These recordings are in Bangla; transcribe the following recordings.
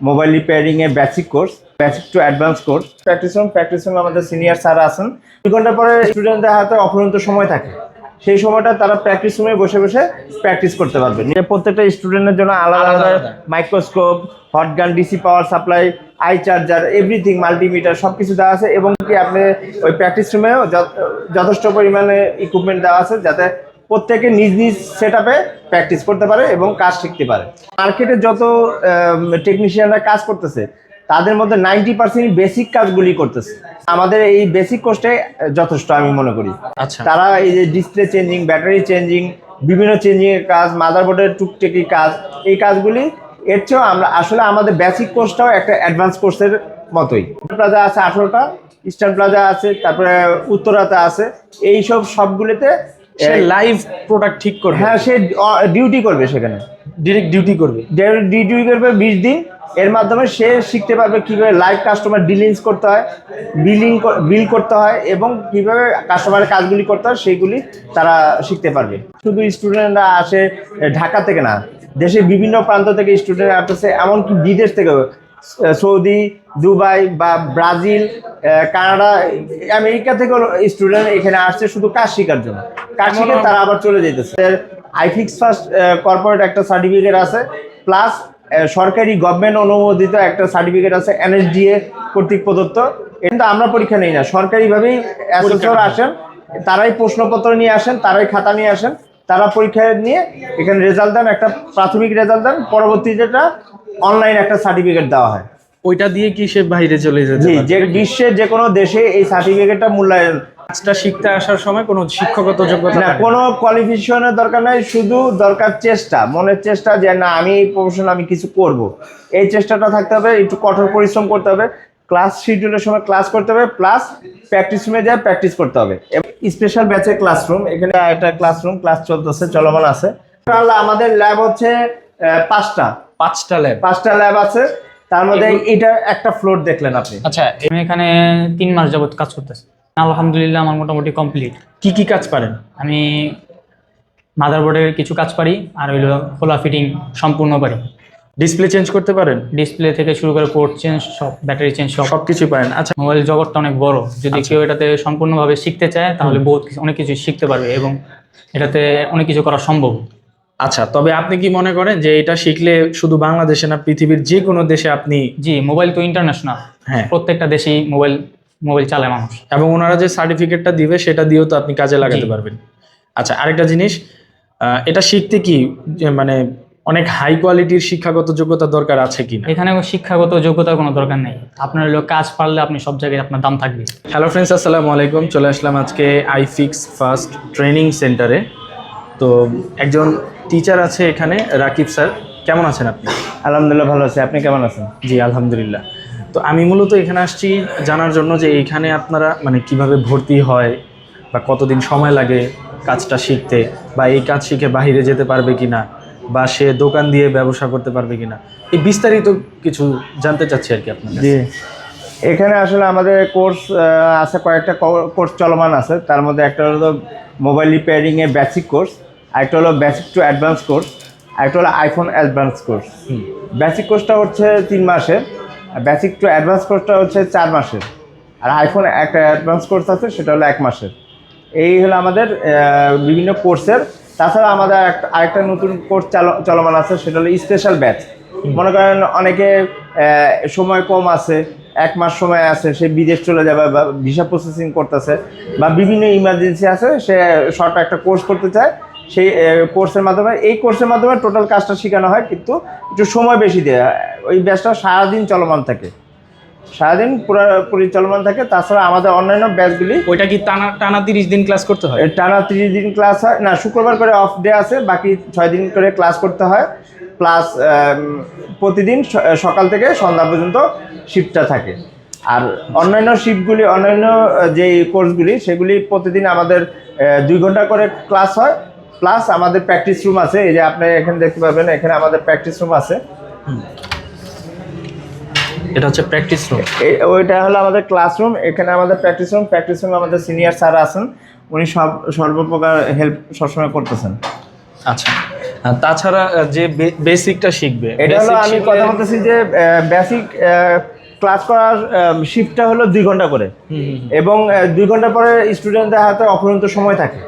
মোবাইল রিপেয়ারিং এর basic course basic to advance course practice room practice room আমাদের সিনিয়র স্যার আছেন। দুই ঘণ্টা পরে স্টুডেন্টদের হাতে অফুরন্ত সময় থাকে। সেই সময়টা তারা প্র্যাকটিস রুমে বসে বসে প্র্যাকটিস করতে পারবে। প্রত্যেকটা স্টুডেন্টের জন্য আলাদা আলাদা। Microscope hot gun DC power supply I charger everything multimeter সব কিছু দেওয়া আছে এবং কি আপনি ওই প্র্যাকটিস রুমেও যথেষ্ট পরিমাণে ইকুইপমেন্ট দেওয়া আছে যাতে প্রত্যেকে নিজ নিজ সেট আপে প্র্যাকটিস করতে পারে এবং কাজ শিখতে পারে। মার্কেটে যত টেকনিশিয়ানরা কাজ করতেছে তাদের মধ্যে নাইনটি পার্সেন্ট বেসিক কাজগুলি করতেছে। আমাদের এই বেসিক কোর্সে যথেষ্ট আমি মনে করি। আচ্ছা। তারা এই যে ডিসপ্লে চেঞ্জিং ব্যাটারি চেঞ্জিং বিভিন্ন চেঞ্জিংয়ের কাজ মাদারবোর্ডের টুকটেকি কাজ এই কাজগুলি এর চেয়েও আমরা আসলে আমাদের বেসিক কোর্সটাও একটা অ্যাডভান্স কোর্সের মতোই। প্লাজা আছে আঠারোটা ইস্টার্ন প্লাজা আছে তারপরে উত্তরাতে আছে এই সব সবগুলিতে সে লাইভ প্রোডাক্ট ঠিক করবে। হ্যাঁ সে ডিউটি করবে সেখানে। ডিরেক্ট ডিউটি করবে। ডিউটি করবে বিশ দিন। এর মাধ্যমে সে শিখতে পারবে কীভাবে লাইভ কাস্টমার ডিলিংস করতে হয় বিলিং বিল করতে হয় এবং কীভাবে কাস্টমারের কাজগুলি করতে হয় সেইগুলি তারা শিখতে পারবে। শুধু স্টুডেন্টরা আসে ঢাকা থেকে না দেশের বিভিন্ন প্রান্ত থেকে স্টুডেন্ট আসতেছে এমনকি বিদেশ থেকে সৌদি দুবাই বা ব্রাজিল কানাডা আমেরিকা থেকে স্টুডেন্ট এখানে আসছে শুধু কাজ শেখার জন্য। কাজ শিখে তারা আবার চলে যেতেছে আইফিক্স ফার্স্ট কর্পোরেট একটা সার্টিফিকেট আছে প্লাস সরকারি গভর্নমেন্ট অনুমোদিত একটা সার্টিফিকেট আছে এনএসডিএ কর্তৃক প্রদত্ত। কিন্তু আমরা পরীক্ষা নেই না সরকারিভাবেই অ্যাসেসর আসেন তারাই প্রশ্নপত্র নিয়ে আসেন তারাই খাতা নিয়ে আসেন তারা পরীক্ষা নিয়ে এখানে রেজাল্ট দেন একটা প্রাথমিক রেজাল্ট দেন পরবর্তী যেটা অনলাইন একটা সার্টিফিকেট দেওয়া হয়। ওইটা দিয়ে কি সে বাইরে চলে পারবে? যে বিশ্বের যে কোনো দেশে এই সার্টিফিকেটটা মূল্যায়ন কাজটা শিখতে আসার সময় কোনো শিক্ষাগত যোগ্যতা না কোনো কোয়ালিফিকেশনের দরকার নাই শুধু দরকার চেষ্টা মনের চেষ্টা যে না আমি এই প্রফেশন আমি কিছু করব। এই চেষ্টাটা থাকতে হবে একটু কঠোর পরিশ্রম করতে হবে ক্লাস শিডিউলের সময় ক্লাস করতে হবে প্লাস প্র্যাকটিস রুমে যায় প্র্যাকটিস করতে হবে। স্পেশাল ব্যাচের ক্লাসরুম এখানে একটা ক্লাসরুম ক্লাস চলতেছে চলমান আছে। তাহলে আমাদের ল্যাব হচ্ছে আহ, পাঁচটা। পাঁচটা ল্যাব পাঁচটা ল্যাব আছে তার মধ্যে এটা একটা ফ্লোর দেখলেন আপনি। আচ্ছা আমি এখানে তিন মাস যাবত কাজ করতেছি। আলহামদুলিল্লাহ আমার মোটামুটি কমপ্লিট কি কি কাজ পারেন? আমি মাদারবোর্ডের কিছু কাজ পারি আর হইল খোলা ফিটিং সম্পূর্ণ পারি। ডিসপ্লে চেঞ্জ করতে পারেন? ডিসপ্লে থেকে শুরু করে পোর্ট চেঞ্জ সব ব্যাটারি চেঞ্জ সব। সবকিছু পারেন। আচ্ছা। মোবাইল জগৎটা অনেক বড়। যদি কেউ এটাতে সম্পূর্ণভাবে শিখতে চায় তাহলে বহুত কিছু- অনেক কিছু শিখতে পারবে এবং এটাতে অনেক কিছু করা সম্ভব। আচ্ছা তবে আপনি কি মনে করেন যে এটা শিখলে শুধু বাংলাদেশে না পৃথিবীর যে কোনো দেশে আপনি জি মোবাইল তো ইন্টারন্যাশনাল হ্যাঁ। প্রত্যেকটা দেশেই মোবাইল মোবাইল চালায় মানুষ। এবং ওনারা যে সার্টিফিকেটটা দিবে সেটা দিয়েও তো আপনি কাজে লাগাতে পারবেন। আচ্ছা আরেকটা জিনিস এটা শিখতে কি মানে অনেক হাই কোয়ালিটির শিক্ষাগত যোগ্যতা দরকার আছে কি না এখানে শিক্ষাগত যোগ্যতার কোনো দরকার নেই। আপনার হলো কাজ পারলে আপনি সব জায়গায় আপনার দাম থাকবে। হ্যালো ফ্রেন্ডস আসসালামু আলাইকুম। চলে আসলাম আজকে আইফিক্স ফার্স্ট ট্রেনিং সেন্টারে তো একজন টিচার আছে এখানে রাকিব স্যার কেমন আছেন আপনি? আলহামদুলিল্লাহ ভালো আছে। আপনি কেমন আছেন? জি আলহামদুলিল্লাহ। তো আমি মূলত এখানে আসছি জানার জন্য যে এখানে আপনারা মানে কীভাবে ভর্তি হয় বা কতদিন সময় লাগে কাজটা শিখতে বা এই কাজ শিখে বাইরে যেতে পারবে কি না বা সে দোকান দিয়ে ব্যবসা করতে পারবে কি না এই বিস্তারিত কিছু জানতে চাচ্ছি আর কি আপনার। জি এখানে আসলে আমাদের কোর্স আছে কয়েকটা কোর্স চলমান আছে তার মধ্যে একটা হলো মোবাইল রিপেয়ারিং এর বেসিক কোর্স আরেকটা হলো বেসিক টু অ্যাডভান্স কোর্স আরেকটা হলো আইফোন অ্যাডভান্স কোর্স। বেসিক কোর্সটা হচ্ছে তিন মাসের বেসিক টু অ্যাডভান্স কোর্সটা হচ্ছে চার মাসের। আর আইফোন একটা অ্যাডভান্স কোর্স আছে, সেটা হলো এক মাসের। এই হলো আমাদের বিভিন্ন কোর্সের তাছাড়া আমাদের আরেকটা নতুন কোর্স চলমান আছে, সেটা হলো স্পেশাল ব্যাচ মনে করেন অনেকে সময় কম আছে, এক মাস সময় আছে, সে বিদেশ চলে যাবে বা ভিসা প্রসেসিং করতেছে, বা বিভিন্ন ইমার্জেন্সি আছে, সে শর্ট একটা কোর্স করতে চায়। সেই কোর্সের মাধ্যমে এই কোর্সের মাধ্যমে টোটাল কাজটা শেখানো হয় কিন্তু একটু সময় বেশি দেয়। ওই ব্যাচটা সারাদিন চলমান থাকে। সারাদিন পুরোপুরি চলমান থাকে। তাছাড়া আমাদের অন্যান্য ব্যাচগুলি ওইটা কি টানা টানা তিরিশ দিন ক্লাস করতে হয়? টানা তিরিশ দিন ক্লাস হয়। না শুক্রবার করে অফ ডে আছে বাকি ছয় দিন করে ক্লাস করতে হয়। প্লাস প্রতিদিন সকাল থেকে সন্ধ্যা পর্যন্ত শিফটটা থাকে। আর অন্যান্য শিফটগুলি অন্যান্য আহ, যে কোর্সগুলি সেগুলি প্রতিদিন আমাদের দুই ঘণ্টা করে ক্লাস হয়। প্লাস আমাদের প্র্যাকটিস রুম আছে এই যে আপনি এখানে দেখতে পাবেন এখানে আমাদের প্র্যাকটিস রুম আছে। এটা হচ্ছে প্র্যাকটিস রুম ওইটা হলো আমাদের ক্লাসরুম এখানে আমাদের প্র্যাকটিস রুম প্র্যাকটিস রুমে আমাদের সিনিয়র স্যার আছেন উনি সব সর্বপ্রকার হেল্প সবসময় করতেছেন। আচ্ছা। তাছাড়া যে বেসিকটা শিখবে এটা হলো আমি কথা বলতেছি যে বেসিক ক্লাস করার শিফটটা হলো দুই ঘণ্টা করে। এবং দুই ঘণ্টা পরে স্টুডেন্টদের হাতে অপরন্ত সময় থাকে।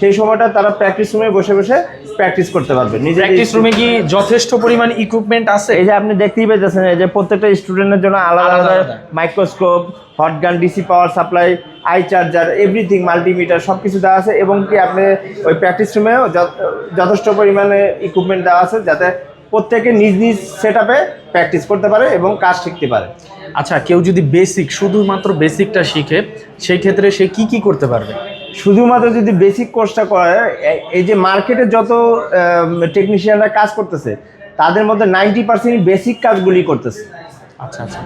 সেই সময়টা তারা প্র্যাকটিস রুমে বসে বসে প্র্যাকটিস করতে পারবে। নিজের প্র্যাকটিস রুমে কি যথেষ্ট পরিমাণ ইকুইপমেন্ট আছে? এই যে আপনি দেখতেই পেয়েছেন এই যে প্রত্যেকটা স্টুডেন্টের জন্য আলাদা আলাদা। Microscope hot gun DC power supply I charger everything multimeter সব কিছু দেওয়া আছে এবং কি আপনি ওই প্র্যাকটিস রুমেও যথেষ্ট পরিমাণে ইকুইপমেন্ট দেওয়া আছে যাতে প্রত্যেকে নিজ নিজ সেট আপে প্র্যাকটিস করতে পারে এবং কাজ শিখতে পারে। আচ্ছা কেউ যদি বেসিক শুধুমাত্র বেসিকটা শিখে সেই ক্ষেত্রে সে কি কি করতে পারবে? শুধুমাত্র যদি বেসিক কোর্সটা করে এই যে মার্কেটে যত টেকনিশিয়ানরা কাজ করতেছে তাদের মধ্যে নাইনটি পার্সেন্ট বেসিক কাজগুলি করতেছে। আচ্ছা আচ্ছা।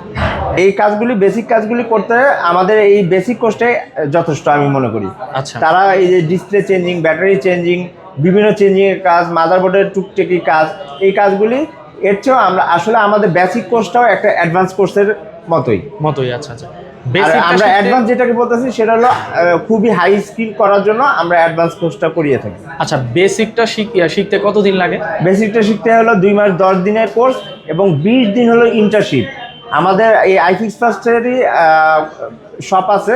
এই কাজগুলি বেসিক কাজগুলি করতে আমাদের এই বেসিক কোর্সটাই যথেষ্ট আমি মনে করি। আচ্ছা। তারা এই যে ডিসপ্লে চেঞ্জিং ব্যাটারি চেঞ্জিং বিভিন্ন চেঞ্জিংয়ের কাজ মাদারবোর্ডের টুকটেকি কাজ এই কাজগুলি এর চেয়েও আমরা আসলে আমাদের বেসিক কোর্সটাও একটা অ্যাডভান্স কোর্সের মতোই। মতোই আচ্ছা আচ্ছা। আমরা অ্যাডভান্স যেটাকে বলতেছি সেটা হলো খুবই হাই স্কিল করার জন্য আমরা অ্যাডভান্স কোর্সটা করিয়ে থাকি। আচ্ছা বেসিকটা শিখতে কতদিন লাগে? বেসিকটা শিখতে হলো দুই মাস দশ দিনের কোর্স এবং বিশ দিন হলো ইন্টার্নশিপ আমাদের এই আইফিক্স ফার্স্টেরই শপ আছে।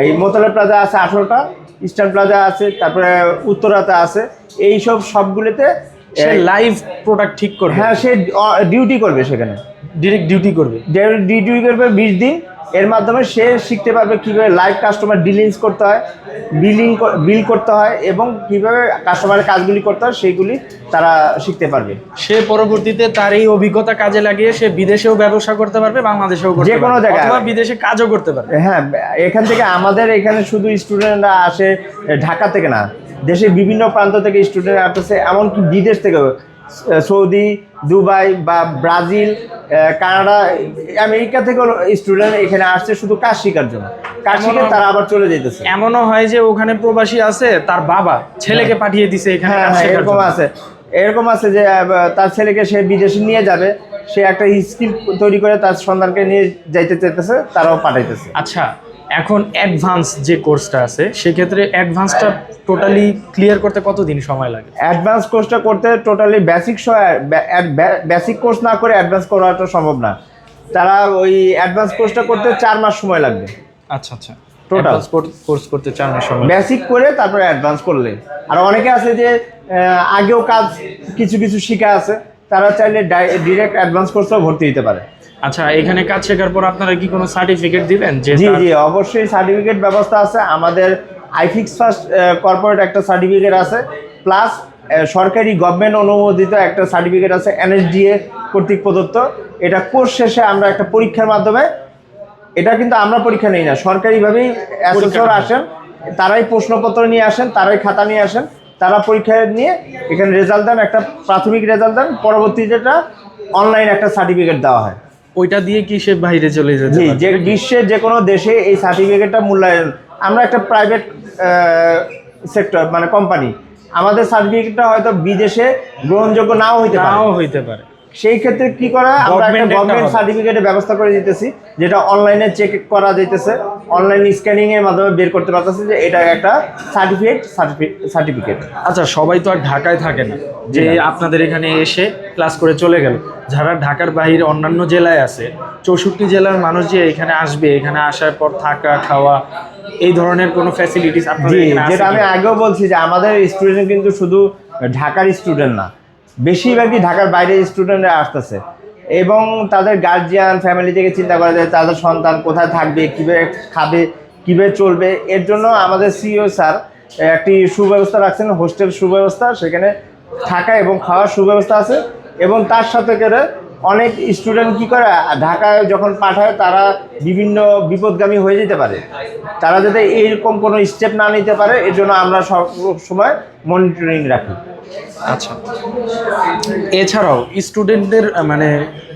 এই মোতলা প্লাজা আছে আঠেরোটা ইস্টার্ন প্লাজা আছে তারপরে উত্তরাতে আছে। এই সব সবগুলিতে লাইভ প্রোডাক্ট ঠিক করবে? হ্যাঁ সে ডিউটি করবে সেখানে। ডিরেক্ট ডিউটি করবে ডিরেক্ট ডিউটি করবে বিশ দিন এর মাধ্যমে সে শিখতে পারবে কীভাবে লাইভ কাস্টমার ডিলিংস করতে হয় বিলিং বিল করতে হয় এবং কীভাবে কাস্টমারের কাজগুলি করতে হয় সেইগুলি তারা শিখতে পারবে সে পরবর্তীতে তার এই অভিজ্ঞতা কাজে লাগিয়ে সে বিদেশেও ব্যবসা করতে পারবে বাংলাদেশেও যে কোনো। জায়গায়। বিদেশে কাজও করতে পারবে হ্যাঁ এখান থেকে আমাদের এখানে শুধু স্টুডেন্টরা আসে ঢাকা থেকে না দেশের বিভিন্ন প্রান্ত থেকে স্টুডেন্ট আসতেছে এমনকি বিদেশ থেকেও সৌদি দুবাই বা ব্রাজিল কানাডা আমেরিকা থেকেও স্টুডেন্ট এখানে আসছে শুধু কাজ শেখার জন্য। কাজ শিখে তারা আবার চলে যেতেছে এমনও হয় যে ওখানে প্রবাসী আছে তার বাবা ছেলেকে পাঠিয়ে দিছে এখানে হ্যাঁ হ্যাঁ এরকম আছে। এরকম আছে যে তার ছেলেকে সে বিদেশে নিয়ে যাবে সে একটা স্কিল তৈরি করে তার সন্তানকে নিয়ে যাইতে চাইতেছে তারাও পাঠাইতেছে। আচ্ছা এখন অ্যাডভান্স যে কোর্সটা আছে সেক্ষেত্রে অ্যাডভান্সটা টোটালি ক্লিয়ার করতে কতদিন সময় লাগে? অ্যাডভান্স কোর্সটা করতে টোটালি বেসিক বেসিক কোর্স না করে অ্যাডভান্স করাটা সম্ভব না। তারা ওই অ্যাডভান্স কোর্সটা করতে চার মাস সময় লাগবে। আচ্ছা আচ্ছা। টোটাল কোর্স করতে চার মাস সময় বেসিক করে তারপরে অ্যাডভান্স করলে। আর অনেকে আছে যে আগেও কাজ কিছু কিছু শিখা আছে। তারা চাইলে ডিরেক্ট অ্যাডভান্স কোর্সেও ভর্তি দিতে পারে। আচ্ছা এখানে কাজ শেখার পর আপনারা কি কোনো সার্টিফিকেট দিবেন? যে জি জি অবশ্যই সার্টিফিকেট ব্যবস্থা আছে। আমাদের আইফিক্স ফার্স্ট কর্পোরেট একটা সার্টিফিকেট আছে। প্লাস সরকারি গভর্নমেন্ট অনুমোদিত একটা সার্টিফিকেট আছে এনএসডিএ কর্তৃক প্রদত্ত। এটা কোর্স শেষে আমরা একটা পরীক্ষার মাধ্যমে এটা কিন্তু আমরা পরীক্ষা নেই না সরকারিভাবেই অ্যাসেসর আসেন তারাই প্রশ্নপত্র নিয়ে আসেন তারাই খাতা নিয়ে আসেন তারা পরীক্ষা নিয়ে এখানে রেজাল্ট দেন একটা প্রাথমিক রেজাল্ট দেন পরবর্তীতে এটা অনলাইন একটা সার্টিফিকেট দেওয়া হয়। ওইটা দিয়ে কি সে বাইরে চলে যেতে যে বিশ্বের যে কোনো দেশে এই সার্টিফিকেটটা মূল্যায়ন আমরা একটা প্রাইভেট সেক্টর মানে কোম্পানি আমাদের সার্টিফিকেটটা হয়তো বিদেশে গ্রহণযোগ্য নাও হইতে পারে। নাও হইতে পারে। সেই ক্ষেত্রে কি করা আমরা একটা গভর্নমেন্ট সার্টিফিকেটের ব্যবস্থা। করে দিতেছি যেটা অনলাইনে চেক করা যাইতেছে। অনলাইন স্ক্যানিং এর মাধ্যমে বের করতে পারতেছে যে এটা একটা সার্টিফিকেট সার্টিফিকেট আচ্ছা সবাই তো আর ঢাকায় থাকে না। যে আপনাদের এখানে এসে ক্লাস করে চলে গেল। যারা ঢাকার বাইরে অন্যান্য জেলায় আছে চৌষট্টি জেলার মানুষ যে এখানে আসবে এখানে আসার পর থাকা খাওয়া এই ধরনের কোনো ফ্যাসিলিটিস আছে যেটা আমি আগেও বলছি যে আমাদের স্টুডেন্ট কিন্তু শুধু ঢাকার স্টুডেন্ট না। বেশিরভাগই ঢাকার বাইরে স্টুডেন্টরা আসতেছে। এবং তাদের গার্জিয়ান ফ্যামিলি থেকে চিন্তা করা যায় তাদের সন্তান কোথায় থাকবে, কীভাবে খাবে, কীভাবে চলবে। এর জন্য আমাদের সিইও স্যার একটি সুব্যবস্থা রাখছেন হোস্টেল সুব্যবস্থা, সেখানে থাকা এবং খাওয়ার সুব্যবস্থা আছে। এবং তার সাথে করে অনেক স্টুডেন্ট কি করে ঢাকায় যখন পাঠায় তারা বিভিন্ন বিপদগামী হয়ে যেতে পারে। তারা যাতে এইরকম কোনো স্টেপ না নিতে পারে এর জন্য আমরা সব সময় মনিটরিং রাখি। আচ্ছা। এছাড়াও স্টুডেন্টদের মানে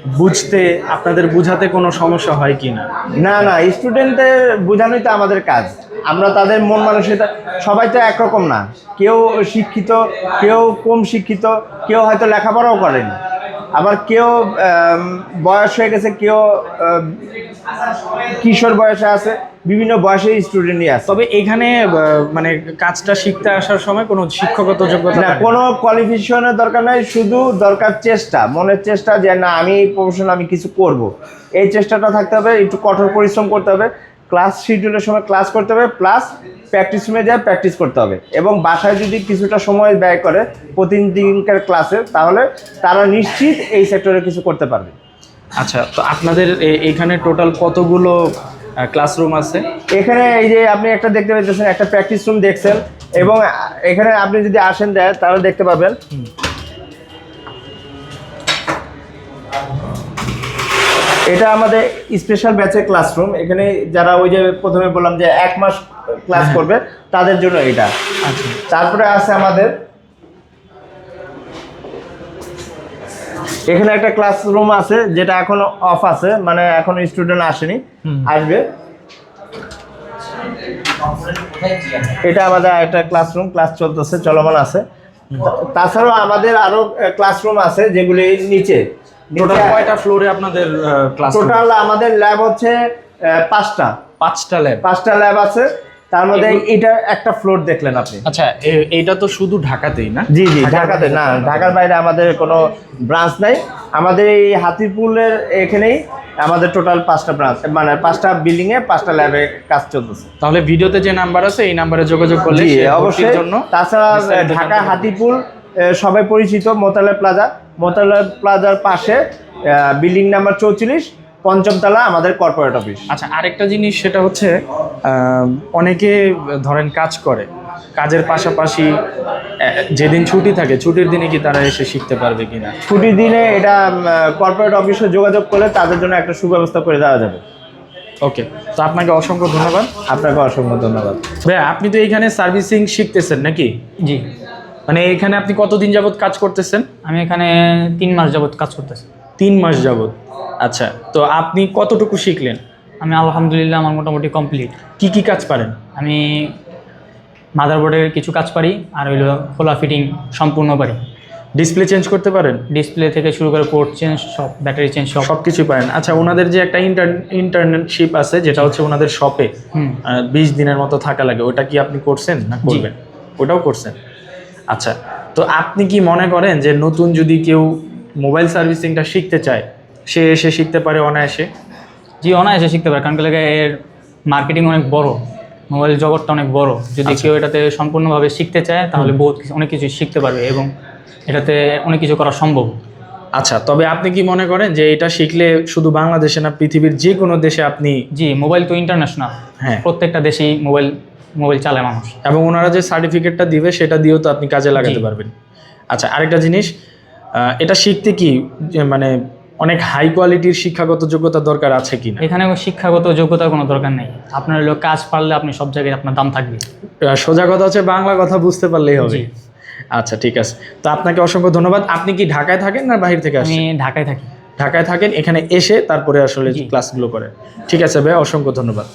বুঝতে আপনাদের বুঝাতে কোনো সমস্যা হয় কি না? না না স্টুডেন্টদের বোঝানোই তো আমাদের কাজ। আমরা তাদের মন মানসিকতা সবাই তো একরকম না। কেউ শিক্ষিত কেউ কম শিক্ষিত কেউ হয়তো লেখাপড়াও করেনি। আবার কেউ বয়স হয়ে গেছে কেউ কিশোর বয়সে আছে বিভিন্ন বয়সের স্টুডেন্টই আছে। তবে এখানে মানে কাজটা শিখতে আসার সময় কোনো শিক্ষাগত যোগ্যতা না? কোনো কোয়ালিফিকেশনের দরকার নাই শুধু দরকার চেষ্টা মনের চেষ্টা যে না আমি এই প্রফেশন আমি কিছু করব। এই চেষ্টাটা থাকতে হবে একটু কঠোর পরিশ্রম করতে হবে। ক্লাস শিডিউলের সময় ক্লাস করতে হবে প্লাস প্র্যাকটিস রুমে যায় প্র্যাকটিস করতে হবে। এবং বাসায় যদি কিছুটা সময় ব্যয় করে প্রতিদিনকার ক্লাসে তাহলে তারা নিশ্চিত এই সেক্টরে কিছু করতে পারবে। আচ্ছা তো আপনাদের এখানে টোটাল কতগুলো ক্লাসরুম আছে? এখানে এই যে আপনি একটা দেখতে পাচ্ছেন একটা প্র্যাকটিস রুম দেখছেন। এবং এখানে আপনি যদি আসেন দেয় তাহলে দেখতে পাবেন। এটা আমাদের স্পেশাল ব্যাচের ক্লাসরুম এখানে যারা ওই যে প্রথমে বললাম যে এক মাস ক্লাস করবে তাদের জন্য এটা। আচ্ছা। তারপরে আছে আমাদের এখানে একটা ক্লাসরুম আছে যেটা এখন অফ আছে মানে এখন স্টুডেন্ট আসেনি আসবে। এটা আমাদের একটা ক্লাসরুম ক্লাস চলতেছে চলমান আছে। তাছাড়াও আমাদের আরও ক্লাসরুম আছে যেগুলি নিচে। টোটাল কয়টা ফ্লোরে আপনাদের ক্লাস টোটাল আমাদের ল্যাব হচ্ছে পাঁচটা। পাঁচটা ল্যাব পাঁচটা ল্যাব আছে। তার মধ্যে এটা একটা ফ্লোর দেখলেন আপনি। আচ্ছা এ- এইটা তো শুধু ঢাকাতেই না? জি জি ঢাকাতে না ঢাকার বাইরে আমাদের কোনো ব্রাঞ্চ নাই। আমাদের এই হাতিপুলের এখানেই আমাদের টোটাল পাঁচটা ব্রাঞ্চ মানে পাঁচটা বিল্ডিং এ পাঁচটা ল্যাবে কাজ চলতেছে। তাহলে ভিডিওতে যে নাম্বার আছে এই নাম্বারে যোগাযোগ করলে অবশ্যই। জন্য তাছাড়া ঢাকা। হাতিপুল সবাই পরিচিত মোতালে প্লাজা মোতালে প্লাজার পাশে বিল্ডিং নাম্বার চৌচল্লিশ পঞ্চমতলা আমাদের কর্পোরেট অফিস আচ্ছা আরেকটা জিনিস সেটা হচ্ছে আহ, অনেকে ধরেন কাজ করে কাজের পাশাপাশি যেদিন ছুটি থাকে ছুটির দিনে কি তারা এসে শিখতে পারবে কিনা? ছুটির দিনে এটা কর্পোরেট অফিসে যোগাযোগ করলে তাদের জন্য একটা সুব্যবস্থা করে দেওয়া যাবে। ওকে তো আপনাকে অসংখ্য ধন্যবাদ। আপনাকে অসংখ্য ধন্যবাদ। ভাইয়া আপনি তো এইখানে সার্ভিসিং শিখতেছেন নাকি? জি। মানে এখানে আপনি কতদিন যাবত কাজ করতেছেন? আমি এখানে তিন মাস যাবত কাজ করতেছি। তিন মাস যাবত আচ্ছা তো আপনি কতটুকু শিখলেন? আমি আলহামদুলিল্লাহ আমার মোটামুটি কমপ্লিট। কি কি কাজ পারেন? আমি মাদারবোর্ডের কিছু কাজ পারি আর হইল খোলা ফিটিং সম্পূর্ণ পারি। ডিসপ্লে চেঞ্জ করতে পারেন? ডিসপ্লে থেকে শুরু করে পোর্ট চেঞ্জ সব ব্যাটারি চেঞ্জ সব। সব কিছুই পারেন। আচ্ছা ওনাদের যে একটা ইন্টার ইন্টার্নশিপ আছে যেটা হচ্ছে ওনাদের শপে বিশ দিনের মতো থাকা লাগে ওটা কি আপনি করছেন না করবেন? ওটাও করছেন? আচ্ছা তো আপনি কি মনে করেন যে নতুন যদি কেউ মোবাইল সার্ভিসিংটা শিখতে চায় সে এসে শিখতে পারে অনায়াসে? জি অনায়াসে শিখতে পারে কারণ এর মার্কেটিং অনেক বড়। মোবাইল জগৎটা অনেক বড়। যদি কেউ এটাতে সম্পূর্ণভাবে শিখতে চায় তাহলে বহুত অনেক কিছু শিখতে পারবে এবং এটাতে অনেক কিছু করা সম্ভব। আচ্ছা তবে আপনি কি মনে করেন যে এটা শিখলে শুধু বাংলাদেশে না পৃথিবীর যে কোনো দেশে আপনি জি মোবাইল তো ইন্টারন্যাশনাল হ্যাঁ। প্রত্যেকটা দেশেই মোবাইল মোবাইল চালায় মানুষ। এবং ওনারা যে সার্টিফিকেটটা দিবে সেটা দিয়েও তো আপনি কাজে লাগাতে পারবেন। আচ্ছা আরেকটা জিনিস এটা শিখতে কি মানে অনেক হাই কোয়ালিটির শিক্ষাগত যোগ্যতা দরকার আছে কি এখানে শিক্ষাগত যোগ্যতার কোনো দরকার নেই। আপনার হলো কাজ পারলে আপনি সব জায়গায় আপনার দাম থাকবে। সোজা কথা হচ্ছে বাংলা কথা বুঝতে পারলেই হবে। আচ্ছা ঠিক আছে। তো আপনাকে অসংখ্য ধন্যবাদ। আপনি কি ঢাকায় থাকেন না বাহির থেকে আমি আসেন ঢাকায় থাকি। ঢাকায় থাকেন এখানে এসে তারপরে আসলে ক্লাসগুলো করে ঠিক আছে ভাই অসংখ্য ধন্যবাদ।